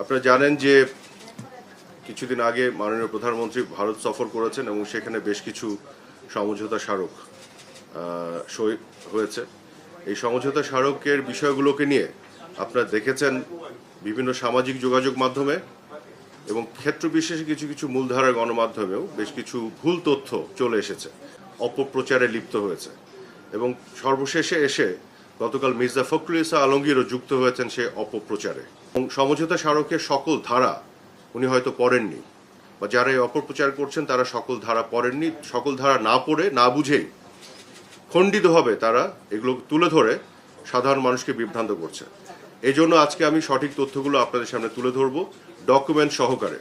আপনারা জানেন যে কিছুদিন আগে মাননীয় প্রধানমন্ত্রী ভারত সফর করেছেন এবং সেখানে বেশ কিছু সমঝোতা স্মারক সই হয়েছে। এই সমঝোতা স্মারকের বিষয়গুলোকে নিয়ে আপনারা দেখেছেন বিভিন্ন সামাজিক যোগাযোগ মাধ্যমে এবং ক্ষেত্র বিশেষে কিছু কিছু মূলধারার গণমাধ্যমেও বেশ কিছু ভুল তথ্য চলে এসেছে, অপপ্রচারে লিপ্ত হয়েছে। এবং সর্বশেষে এসে গতকাল মির্জা ফখরুল ইসা আলমগীরও যুক্ত হয়েছেন সে অপপ্রচারে। এবং সমঝোতা স্মারকের সকল ধারা উনি হয়তো পড়েননি। বা যারা এই অপপ্রচার করছেন, তারা সকল ধারা পড়েননি। সকল ধারা না পড়ে, না বুঝেই খণ্ডিতভাবে তারা, এগুলো তুলে ধরে সাধারণ মানুষকে বিভ্রান্ত করছে। এই জন্য আজকে আমি সঠিক তথ্যগুলো আপনাদের সামনে তুলে ধরব ডকুমেন্ট সহকারে।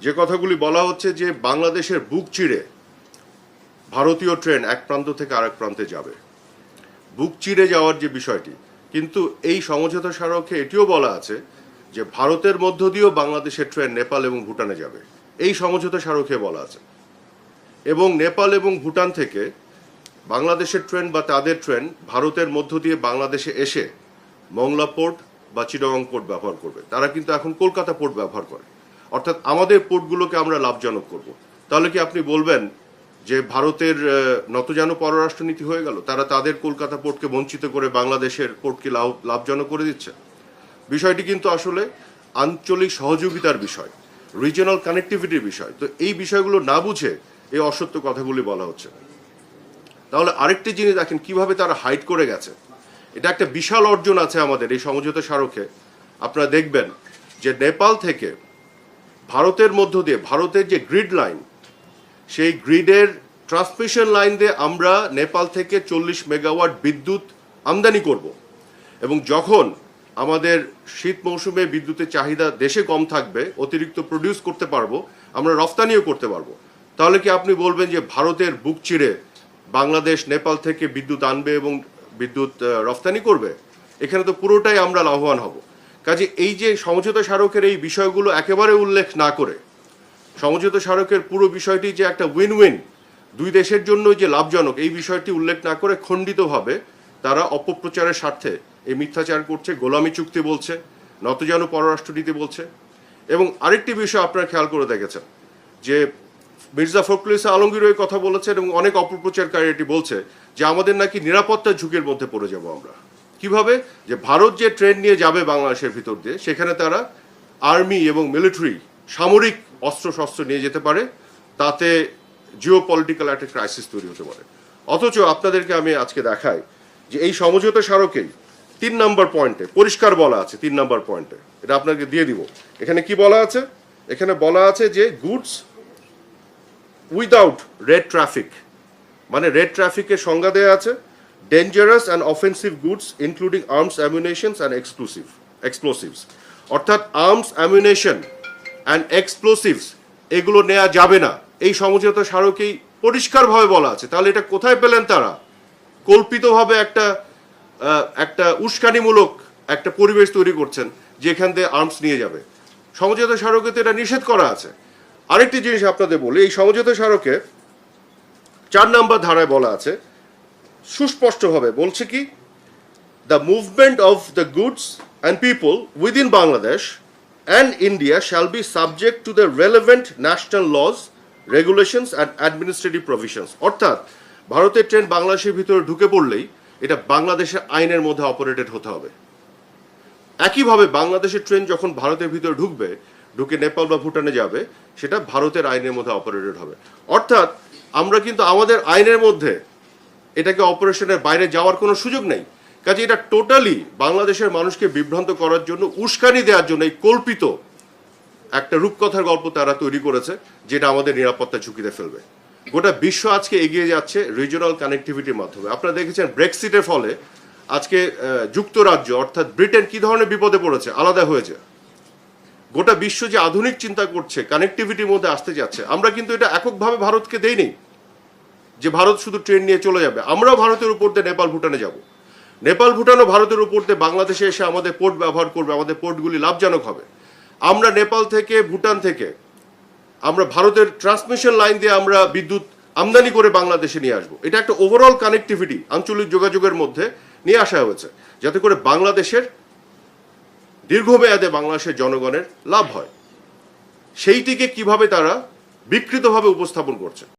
যে কথাগুলি বলা হচ্ছে যে, বাংলাদেশের বুক চিড়ে ভারতীয় ট্রেন এক প্রান্ত থেকে আরেক প্রান্তে যাবে। বুক চিড়ে যাওয়ার যে বিষয়টি, কিন্তু এই সমঝোতা স্মারকে এটিও বলা আছে যে ভারতের মধ্য দিয়েও বাংলাদেশের ট্রেন নেপাল এবং ভুটানে যাবে। এই সমঝোতা স্মারকে বলা আছে। এবং নেপাল এবং ভুটান থেকে বাংলাদেশের ট্রেন বা তাদের ট্রেন ভারতের মধ্য দিয়ে বাংলাদেশে এসে মংলা পোর্ট বা চিটাগং পোর্ট ব্যবহার করবে। তারা কিন্তু এখন কলকাতা পোর্ট ব্যবহার করে। অর্থাৎ আমাদের পোর্টগুলোকে আমরা লাভজনক করব। তাহলে কি আপনি বলবেন যে ভারতের নতজানু পররাষ্ট্রনীতি হয়ে গেল, তারা তাদের কলকাতা পোর্টকে বঞ্চিত করে বাংলাদেশের পোর্টকে লাভ, লাভজনক করে দিচ্ছে। বিষয়টি কিন্তু আসলে আঞ্চলিক সহযোগিতার বিষয় রিজিওনাল কানেক্টিভিটির বিষয়। তো এই বিষয়গুলো না বুঝে এই অসত্য কথাগুলি বলা হচ্ছে। তাহলে আরেকটি জিনিস দেখেন, কীভাবে তারা হাইড করে গেছে। এটা একটা বিশাল অর্জন আছে আমাদের এই সমঝোতা স্মারকে। আপনারা দেখবেন যে নেপাল থেকে ভারতের মধ্য দিয়ে, ভারতের যে গ্রিড লাইন সেই গ্রিডের ট্রান্সমিশন লাইন দিয়ে আমরা নেপাল থেকে চল্লিশ মেগাওয়াট বিদ্যুৎ আমদানি করব। এবং যখন আমাদের শীত মৌসুমে বিদ্যুতের চাহিদা দেশে কম থাকবে, অতিরিক্ত প্রডিউস করতে পারব, আমরা রফতানিও করতে পারব। তাহলে কি আপনি বলবেন যে ভারতের বুক চিড়ে বাংলাদেশ নেপাল থেকে বিদ্যুৎ আনবে এবং বিদ্যুৎ রফতানি করবে? এখানে তো পুরোটাই আমরা লাভবান হব। কাজে এই যে সমঝোতা স্মারকের এই বিষয়গুলো একেবারে উল্লেখ না করে সমঝোতা স্মারকের পুরো বিষয়টি যে একটা উইন উইন দুই দেশের জন্য যে লাভজনক, এই বিষয়টি উল্লেখ না করে খণ্ডিতভাবে তারা অপপ্রচারের স্বার্থে এই মিথ্যাচার করছে, গোলামি চুক্তি বলছে, নতজানু পররাষ্ট্রনীতি বলছে। এবং আরেকটি বিষয় আপনারা খেয়াল করে দেখেছেন, যে মির্জা ফখরুল ইসলাম আলমগীর ওই কথা বলেছেন এবং অনেক অপপ্রচারকারী এটি বলছে যে আমাদের নাকি নিরাপত্তার ঝুঁকির মধ্যে পড়ে যাব আমরা। কীভাবে? যে ভারত যে ট্রেন নিয়ে যাবে বাংলাদেশের ভিতর দিয়ে, সেখানে তারা আর্মি এবং মিলিটারি সামরিক অস্ত্রশস্ত্র নিয়ে যেতে পারে, তাতে জিও পলিটিক্যাল একটা ক্রাইসিস তৈরি হতে পারে। অথচ আপনাদেরকে আমি আজকে দেখাই যে এই সমঝোতা স্মারকেই তিন নম্বর পয়েন্টে, পরিষ্কার বলা আছে তিন নম্বর পয়েন্টে, এটা আপনাকে দিয়ে দিব। এখানে কি বলা আছে? এখানে বলা আছে যে গুডস উইদাউট রেড ট্রাফিক মানে রেড ট্রাফিকের সংজ্ঞা দেওয়া আছে dangerous and offensive goods including arms ammunitions and exclusive explosives অর্থাৎ আর্মস অ্যামিউনেশন অ্যান্ড এক্সপ্লোসিভস এগুলো নেওয়া যাবে না। এই সমঝোতা স্মারকেই পরিষ্কারভাবে বলা আছে। তাহলে এটা কোথায় পেলেন তারা? কল্পিতভাবে একটা একটা উস্কানিমূলক একটা পরিবেশ তৈরি করছেন, যেখান থেকে আর্মস নিয়ে যাবে। সমঝোতা স্মারকে তো এটা নিষেধ করা আছে। আরেকটি জিনিস আপনাদের বলি, এই সমঝোতা স্মারকে চার নম্বর ধারায় বলা আছে। সুস্পষ্টভাবে বলছে কি the movement of the goods and people within Bangladesh and India shall be subject to the relevant national laws regulations and administrative provisions অর্থাৎ, ভারতের ট্রেন বাংলাদেশের ভিতরে ঢুকে পড়লেই এটা বাংলাদেশের আইনের মধ্যে অপারেটেড হতে হবে। একইভাবে বাংলাদেশের ট্রেন যখন ভারতের ভিতরে ঢুকবে, ঢুকে নেপাল বা ভুটানে যাবে, সেটা ভারতের আইনের মধ্যে অপারেটেড হবে। অর্থাৎ, আমরা কিন্তু আমাদের আইনের মধ্যে এটাকে অপারেশনের বাইরে যাওয়ার কোনো সুযোগ নেই। কাজে এটা টোটালি বাংলাদেশের মানুষকে বিভ্রান্ত করার জন্য, উস্কানি দেওয়ার জন্য এই কল্পিত একটা রূপকথার গল্প তারা তৈরি করেছে, যেটা আমাদের নিরাপত্তা ঝুঁকিতে ফেলবে। গোটা বিশ্ব আজকে এগিয়ে যাচ্ছে রিজিওনাল কানেক্টিভিটির মাধ্যমে। আপনারা দেখেছেন ব্রেক্সিটের ফলে আজকে যুক্তরাজ্য, অর্থাৎ ব্রিটেন কি ধরনের বিপদে পড়েছে? আলাদা হয়েছে। গোটা বিশ্ব যে আধুনিক চিন্তা করছে কানেক্টিভিটির মধ্যে আসতে যাচ্ছে, আমরা কিন্তু এটা এককভাবে ভারতকে দেইনি, যে ভারত শুধু ট্রেন নিয়ে চলে যাবে। আমরাও ভারতের উপর দিয়ে নেপাল ভুটানে যাব। নেপাল ভুটানও ভারতের উপর দিয়ে বাংলাদেশে এসে আমাদের পোর্ট ব্যবহার করবে, আমাদের পোর্টগুলি লাভজনক হবে। আমরা নেপাল থেকে, ভুটান থেকে, আমরা ভারতের ট্রান্সমিশন লাইন দিয়ে আমরা বিদ্যুৎ আমদানি করে বাংলাদেশে নিয়ে আসব। এটা একটা ওভারঅল কানেক্টিভিটি আঞ্চলিক যোগাযোগের মধ্যে নিয়ে আসা হয়েছে, যাতে করে বাংলাদেশের দীর্ঘমেয়াদে বাংলাদেশের জনগণের লাভ হয়। সেইটিকে কীভাবে তারা বিকৃতভাবে উপস্থাপন করছে?